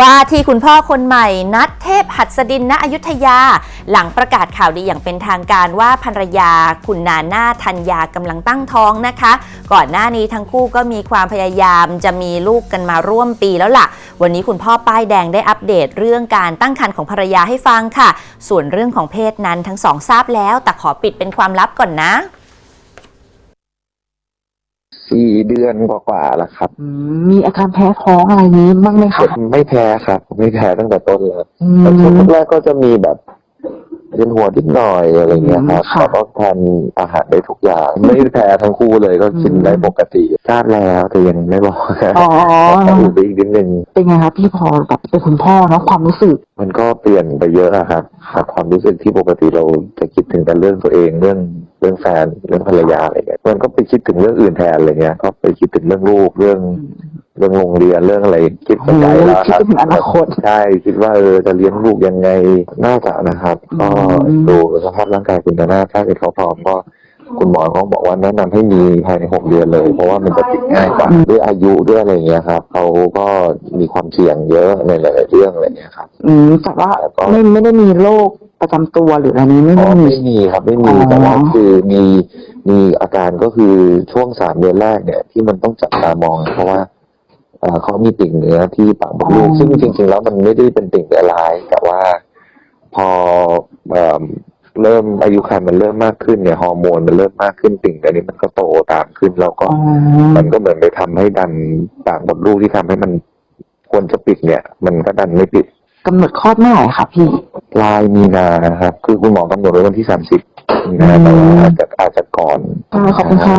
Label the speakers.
Speaker 1: ว่าที่คุณพ่อคนใหม่นัดเทพหัสดินณอยุธยา หลังประกาศข่าวดีอย่างเป็นทางการว่าภรรยาคุณนาน่าธัญญากำลังตั้งท้องนะคะ ก่อนหน้านี้ทั้งคู่ก็มีความพยายามจะมีลูกกันมาร่วมปีแล้วล่ะ วันนี้คุณพ่อป้ายแดงได้อัปเดตเรื่องการตั้งครรภ์ของภรรยาให้ฟังค่ะ ส่วนเรื่องของเพศนั้นทั้งสองทราบแล้ว แต่ขอปิดเป็นความลับก่อนนะ
Speaker 2: สี่เดือนกว่าๆแล้วครับ
Speaker 3: อืมมีอาการแพ้ท้องอะไรนี้บ้างไหมคะ
Speaker 2: ไม่แพ้ครับ ไม่แพ้ตั้งแต่ต้นเลย
Speaker 3: อื
Speaker 2: แต่ช่วง
Speaker 3: ม
Speaker 2: แรกๆก็จะมีแบบ เวียนหัวนิดหน่อยอะไรเงี้ยครับ
Speaker 3: อืมค่ะ
Speaker 2: แต่ก็ทานอาหารได้ทุกอย่าง ไม่ได้แพ้ทั้งคู่เลยก็กิน
Speaker 3: อืม
Speaker 2: ได้ปกติทราบแล้วแต่ยังไม่บอก
Speaker 3: อ๋อ
Speaker 2: แต่อยู่ไปอีกนิดนึง
Speaker 3: เป็นไงคะพี่พอแบบเป็นคุณพ่อเนาะความรู้สึก
Speaker 2: มันก็เปลี่ยนไปเยอะอะครับจากความรู้สึกที่ปกติเราจะคิดถึงแต่เรื่องตัวเองเรื่องเรื่องแฟนเรื่องภรรยาอะไรเงี้ยมันก็ไปคิดถึงเรื่องอื่นแทนอะไรเงี้ยก็ไปคิดถึงเรื่องลูกเรื่องเรื่องโรงเรียนเรื่องอะไรคิดไปไกลแล้ว
Speaker 3: คิด
Speaker 2: ครับ
Speaker 3: ไปถึงอนาคต
Speaker 2: ใช่คิดว่าเออจะเลี้ยงลูกยังไงน่าจะนะครับ ก็
Speaker 3: อืม
Speaker 2: ดูสภาพร่างกายคุณนาถ้าเกิดเขาพร้อมก็คุณหมอเขาบอกว่าแนะนำให้มีภายในหกเดือนเลย เพราะว่ามันจะติดง่ายกว่าด้วยอายุด้วยอะไรอย่างเงี้ยครับเขาก็มีความเสี่ยงเยอะในหลาย ๆ เรื่องอะไรอย่างเงี้ยครับ
Speaker 3: อืมแต่ว่า
Speaker 2: แล้วก็
Speaker 3: ไม่ไม่ได้มีโรคประจำตัวหรืออะไรนี้ไม่
Speaker 2: อ๋อ
Speaker 3: ได้มี
Speaker 2: ไม่มีครับไม่มี
Speaker 3: อ๋อ
Speaker 2: แต่ว่าคือมีมีอาการก็คือช่วงสามเดือนแรกเนี่ยที่มันต้องจับตามอง เพราะว่า เอ่อเขามีติ่งเนื้อที่ปากมดลูก ซึ่งจริงๆแล้วมันไม่ได้เป็นติ่งเนื้อลาย แต่ว่าพอเอ่อเริ่มอายุคันมันเริ่มมากขึ้นเนี่ยฮอร์โมนมันเริ่มมากขึ้นติ่งอันนี้มันก็โตตามขึ้นแล้วก็
Speaker 3: อ๋อ
Speaker 2: มันก็เหมือนไปทำให้ดันปากมดลูกที่ทำให้มันควรจะปิดเนี่ย มันก็ดันไม่ปิด
Speaker 3: กำหนดคลอดเมื่อไหร่คะพี่
Speaker 2: ปลายมีนานะครับ คือคุณหมอกำหนดไว้วันที่สามสิบมีนาแต่ว่าอาจจะอาจจะก่อน
Speaker 3: ค่ะขอบคุณค่ะ